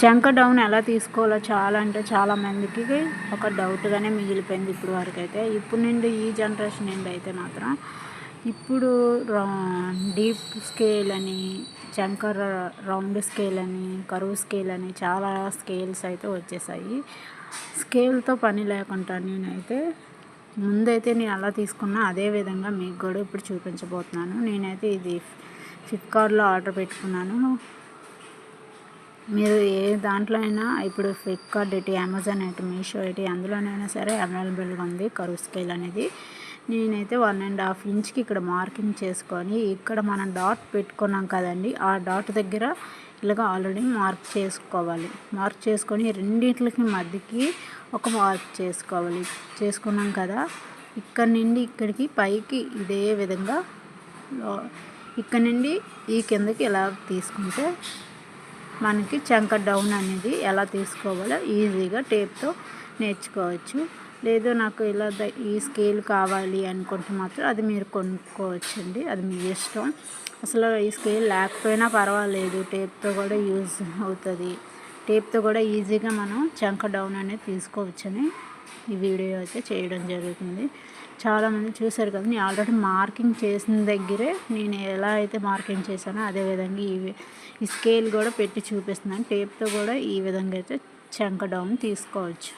శంఖ డౌన్ ఎలా తీసుకోవాలో చాలా అంటే చాలా మందికి ఒక డౌట్గానే మిగిలిపోయింది ఇప్పుడు వరకు అయితే ఇప్పుడు నుండి ఈ జనరేషన్ నుండి అయితే మాత్రం ఇప్పుడు డీప్ స్కేల్ అని చంకర్ రౌండ్ స్కేల్ అని కరువు స్కేల్ అని చాలా స్కేల్స్ అయితే వచ్చేసాయి. స్కేల్తో పని లేకుండా నేనైతే ముందైతే నేను అలా తీసుకున్నా అదే విధంగా మీకు కూడా ఇప్పుడు చూపించబోతున్నాను. నేనైతే ఇది ఫ్లిప్కార్ట్లో ఆర్డర్ పెట్టుకున్నాను. మీరు ఏ దాంట్లో అయినా ఇప్పుడు ఫ్లిప్కార్ట్ ఇటు అమెజాన్ ఇటు మీషో ఇటు అందులోనైనా సరే అవైలబుల్గా ఉంది కరువు స్కేల్ అనేది. నేనైతే వన్ అండ్ హాఫ్ ఇంచ్కి ఇక్కడ మార్కింగ్ చేసుకొని ఇక్కడ మనం డాట్ పెట్టుకున్నాం కదండి ఆ డాట్ దగ్గర ఇలాగ ఆల్రెడీ మార్క్ చేసుకోవాలి. మార్క్ చేసుకొని రెండింటికి మధ్యకి ఒక మార్క్ చేసుకోవాలి. చేసుకున్నాం కదా ఇక్కడ నుండి ఇక్కడికి పైకి ఇదే విధంగా ఇక్కడ నుండి ఈ కిందకి ఎలా తీసుకుంటే మనకి చంక డౌన్ అనేది ఎలా తీసుకోవాలో ఈజీగా టేప్తో నేర్చుకోవచ్చు. లేదు నాకు ఇలా ఈ స్కేల్ కావాలి అనుకుంటే మాత్రం అది మీరు కొనుక్కోవచ్చండి. అది మీ ఇష్టం. అసలు ఈ స్కేల్ లేకపోయినా పర్వాలేదు. టేప్తో కూడా యూజ్ అవుతుంది. టేప్తో కూడా ఈజీగా మనం చంక డౌన్ అనేది తీసుకోవచ్చని ఈ వీడియో అయితే చేయడం జరుగుతుంది. చాలామంది చూశారు కదా నేను ఆల్రెడీ మార్కింగ్ చేసిన దగ్గరే నేను ఎలా అయితే మార్కింగ్ చేశానో అదేవిధంగా ఈ ఈ స్కేల్ కూడా పెట్టి చూపిస్తున్నాను. టేప్తో కూడా ఈ విధంగా అయితే చంక డౌన్ తీసుకోవచ్చు.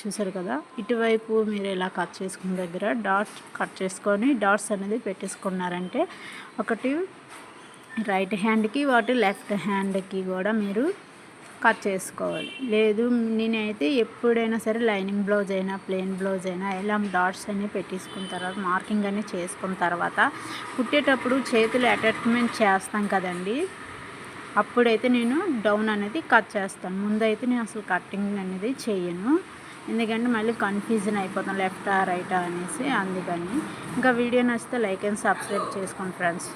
చూసారు కదా ఇటువైపు మీరు ఇలా కట్ చేసుకున్న దగ్గర డాట్స్ కట్ చేసుకొని డాట్స్ అనేది పెట్టేసుకున్నారంటే ఒకటి రైట్ హ్యాండ్కి వాటి లెఫ్ట్ హ్యాండ్కి కూడా మీరు కట్ చేసుకోవాలి. లేదు నేనైతే ఎప్పుడైనా సరే లైనింగ్ బ్లౌజ్ అయినా ప్లెయిన్ బ్లౌజ్ అయినా ఇలా డాట్స్ అన్నీ పెట్టేసుకున్న తర్వాత మార్కింగ్ అన్నీ చేసుకున్న తర్వాత కుట్టేటప్పుడు చేతులు అటాచ్మెంట్ చేస్తాం కదండి. అప్పుడైతే నేను డౌన్ అనేది కట్ చేస్తాను. ముందైతే నేను అసలు కట్టింగ్ అనేది చేయను. ఎందుకంటే మళ్ళీ కన్ఫ్యూజన్ అయిపోతాం లెఫ్టా రైటా అనేసి. అందుకని. ఇంకా వీడియో నచ్చితే లైక్ అండ్ సబ్స్క్రైబ్ చేసుకోండి ఫ్రెండ్స్.